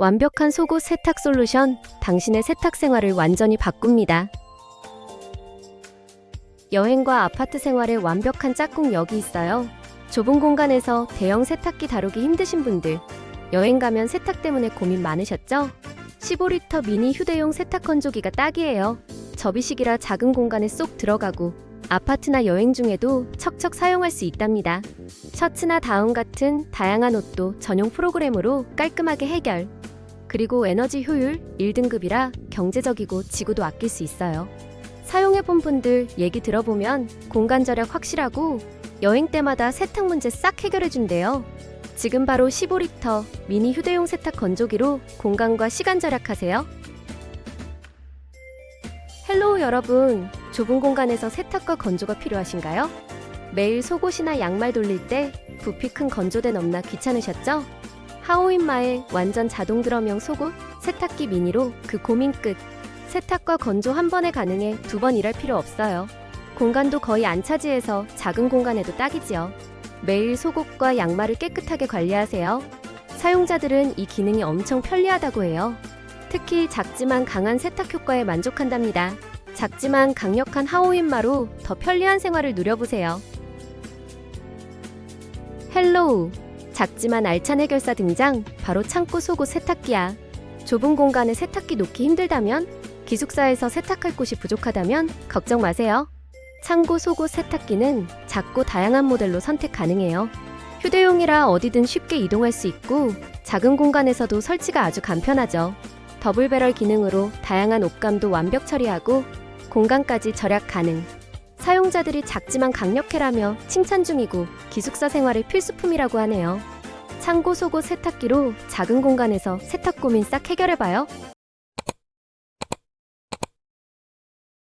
완벽한 속옷 세탁 솔루션, 당신의 세탁 생활을 완전히 바꿉니다. 여행과 아파트 생활의 완벽한 짝꿍 여기 있어요. 좁은 공간에서 대형 세탁기 다루기 힘드신 분들, 여행 가면 세탁 때문에 고민 많으셨죠? 15리터 미니 휴대용 세탁 건조기가 딱이에요. 접이식이라 작은 공간에 쏙 들어가고 아파트나 여행 중에도 척척 사용할 수 있답니다. 셔츠나 다운 같은 다양한 옷도 전용 프로그램으로 깔끔하게 해결. 그리고 에너지 효율 1등급이라 경제적이고 지구도 아낄 수 있어요. 사용해본 분들 얘기 들어보면 공간 절약 확실하고 여행 때마다 세탁 문제 싹 해결해준대요. 지금 바로 15리터 미니 휴대용 세탁 건조기로 공간과 시간 절약하세요. 헬로우 여러분, 좁은 공간에서 세탁과 건조가 필요하신가요? 매일 속옷이나 양말 돌릴 때 부피 큰 건조대 넘나 귀찮으셨죠? 하오인마의 완전 자동 드럼형 속옷 세탁기 미니로 그 고민 끝. 세탁과 건조 한 번에 가능해 두 번 일할 필요 없어요. 공간도 거의 안 차지해서 작은 공간에도 딱이지요. 매일 속옷과 양말을 깨끗하게 관리하세요. 사용자들은 이 기능이 엄청 편리하다고 해요. 특히 작지만 강한 세탁 효과에 만족한답니다. 작지만 강력한 하오인마로 더 편리한 생활을 누려보세요. 헬로우. 작지만 알찬 해결사 등장. 바로 창고 속옷 세탁기야. 좁은 공간에 세탁기 놓기 힘들다면, 기숙사에서 세탁할 곳이 부족하다면 걱정 마세요. 창고 속옷 세탁기는 작고 다양한 모델로 선택 가능해요. 휴대용이라 어디든 쉽게 이동할 수 있고 작은 공간에서도 설치가 아주 간편하죠. 더블 배럴 기능으로 다양한 옷감도 완벽 처리하고 공간까지 절약 가능. 사용자들이 작지만 강력해라며 칭찬 중이고 기숙사 생활의 필수품이라고 하네요. 창고 속옷 세탁기로 작은 공간에서 세탁 고민 싹 해결해봐요.